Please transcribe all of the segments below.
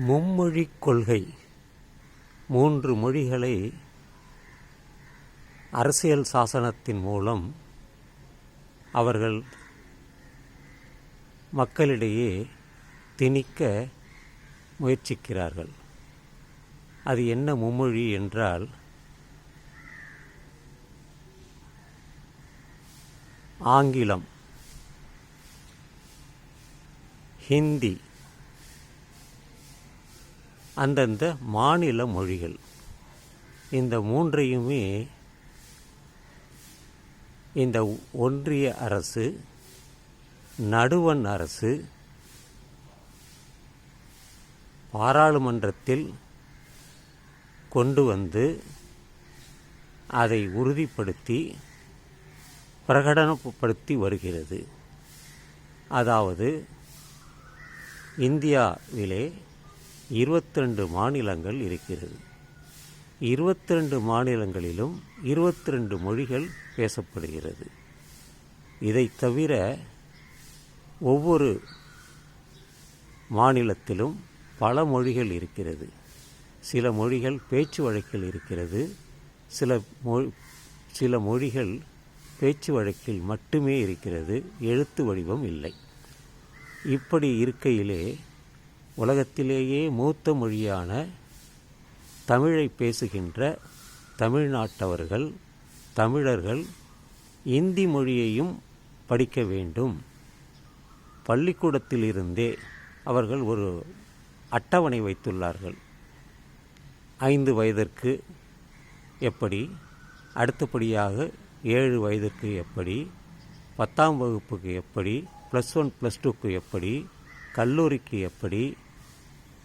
மும்மொழிக் கொள்கை. மூன்று மொழிகளை அரசியல் சாசனத்தின் மூலம் அவர்கள் மக்களிடையே திணிக்க முயற்சிக்கிறார்கள். அது என்ன மும்மொழி என்றால் ஆங்கிலம். ஹிந்தி. அந்தந்த மாநில மொழிகள். இந்த மூன்றையுமே இந்த ஒன்றிய அரசு நடுவண் அரசு பாராளுமன்றத்தில் கொண்டு வந்து அதை உறுதிப்படுத்தி பிரகடனப்படுத்தி வருகிறது. அதாவது இந்தியாவிலே இருபத்திரெண்டு மாநிலங்கள் இருக்கிறது. இருபத்திரெண்டு மாநிலங்களிலும் இருபத்திரெண்டு மொழிகள் பேசப்படுகிறது. இதை தவிர ஒவ்வொரு மாநிலத்திலும் பல மொழிகள் இருக்கிறது. சில மொழிகள் பேச்சு வழக்கில் இருக்கிறது. சில மொ சில மொழிகள் பேச்சு வழக்கில் மட்டுமே இருக்கிறது. எழுத்து வடிவம் இல்லை. இப்படி இருக்கையிலே உலகத்திலேயே மூத்த மொழியான தமிழை பேசுகின்ற தமிழ்நாட்டவர்கள் தமிழர்கள் இந்தி மொழியையும் படிக்க வேண்டும். பள்ளிக்கூடத்திலிருந்தே அவர்கள் ஒரு அட்டவணை வைத்துள்ளார்கள். ஐந்து வயதிற்கு எப்படி அடுத்தபடியாக ஏழு வயதிற்கு எப்படி பத்தாம் வகுப்புக்கு எப்படி ப்ளஸ் ஒன் ப்ளஸ் டூக்கு எப்படி கல்லூரிக்கு எப்படி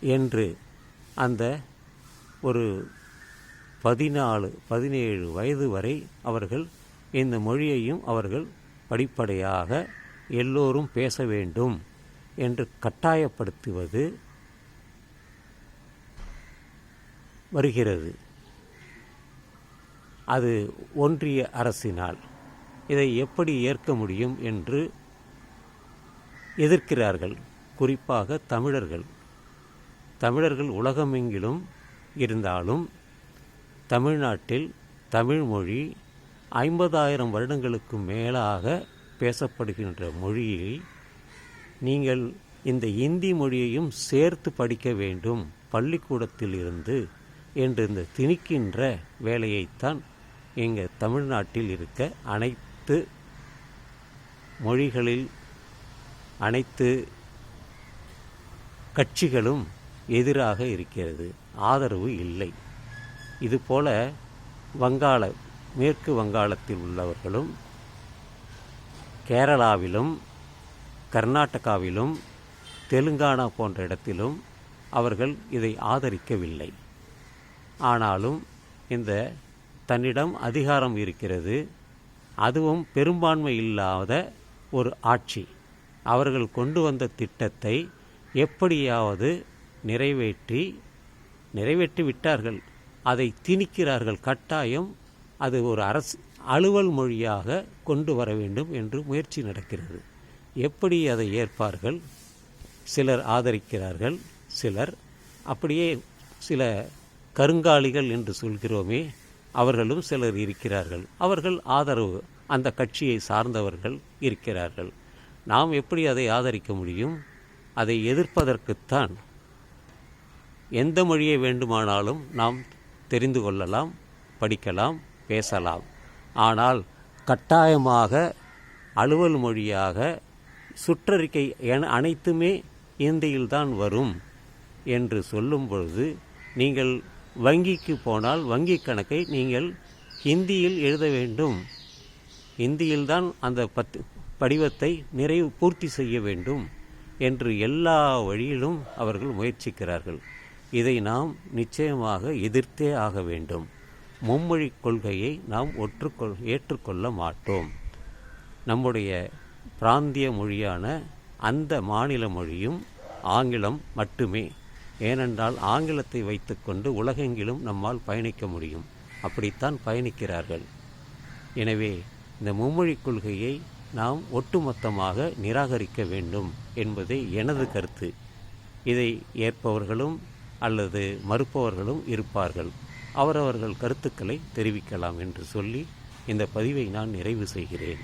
என்று அந்த ஒரு பதினாலு பதினேழு வயது வரை அவர்கள் இந்த மொழியையும் அவர்கள் படிப்படையாக எல்லோரும் பேச வேண்டும் என்று கட்டாயப்படுத்துவது வருகிறது. அது ஒன்றிய அரசினால் இதை எப்படி ஏற்க முடியும் என்று எதிர்க்கிறார்கள். குறிப்பாக தமிழர்கள் தமிழர்கள் உலகமெங்கிலும் இருந்தாலும் தமிழ்நாட்டில் தமிழ்மொழி ஐம்பதாயிரம் வருடங்களுக்கு மேலாக பேசப்படுகின்ற மொழியை நீங்கள் இந்த இந்தி மொழியையும் சேர்த்து படிக்க வேண்டும் பள்ளிக்கூடத்தில் இருந்து என்று இந்த திணிக்கின்ற வேலையைத்தான் எங்கள் தமிழ்நாட்டில் இருக்க அனைத்து மொழிகளில் அனைத்து கட்சிகளும் எதிராக இருக்கிறது. ஆதரவு இல்லை. இதுபோல வங்காள மேற்கு வங்காளத்தில் உள்ளவர்களும் கேரளாவிலும் கர்நாடகாவிலும் தெலுங்கானா போன்ற இடத்திலும் அவர்கள் இதை ஆதரிக்கவில்லை. ஆனாலும் இந்த தன்னிடம் அதிகாரம் இருக்கிறது. அதுவும் பெரும்பான்மை இல்லாத ஒரு ஆட்சி. அவர்கள் கொண்டு வந்த திட்டத்தை எப்படியாவது நிறைவேற்றி நிறைவேற்றி விட்டார்கள். அதை திணிக்கிறார்கள். கட்டாயம் அது ஒரு அரசு அலுவல் மொழியாக கொண்டு வர வேண்டும் என்று முயற்சி நடக்கிறது. எப்படி அதை ஏற்பார்கள்? சிலர் ஆதரிக்கிறார்கள் சிலர் அப்படியே சில கருங்காலிகள் என்று சொல்கிறோமே அவர்களும் சிலர் இருக்கிறார்கள். அவர்கள் ஆதரவு அந்த கட்சியை சார்ந்தவர்கள் இருக்கிறார்கள். நாம் எப்படி அதை ஆதரிக்க முடியும்? அதை எதிர்ப்பதற்குத்தான் எந்த மொழியை வேண்டுமானாலும் நாம் தெரிந்து கொள்ளலாம் படிக்கலாம் பேசலாம். ஆனால் கட்டாயமாக அலுவல் மொழியாக சுற்றறிக்கை என அனைத்துமே இந்தியில்தான் வரும் என்று சொல்லும் பொழுது நீங்கள் வங்கிக்கு போனால் வங்கி கணக்கை நீங்கள் ஹிந்தியில் எழுத வேண்டும். ஹிந்தியில்தான் அந்த பத்து படிவத்தை நிறைவு பூர்த்தி செய்ய வேண்டும் என்று எல்லா வழியிலும் அவர்கள் முயற்சிக்கிறார்கள். இதை நாம் நிச்சயமாக எதிர்த்தே ஆக வேண்டும். மும்மொழி கொள்கையை நாம் ஒற்றுக்கொள் ஏற்றுக்கொள்ள மாட்டோம். நம்முடைய பிராந்திய மொழியான அந்த மாநில மொழியும் ஆங்கிலம் மட்டுமே. ஏனென்றால் ஆங்கிலத்தை வைத்துக்கொண்டு உலகெங்கிலும் நம்மால் பயணிக்க முடியும். அப்படித்தான் பயணிக்கிறார்கள். எனவே இந்த மும்மொழி கொள்கையை நாம் ஒட்டுமொத்தமாக நிராகரிக்க வேண்டும் என்பதே எனது கருத்து. இதை ஏற்பவர்களும் அல்லது மறுப்பவர்களும் இருப்பார்கள். அவரவர்கள் கருத்துக்களை தெரிவிக்கலாம் என்று சொல்லி இந்த பதிவை நான் நிறைவு செய்கிறேன்.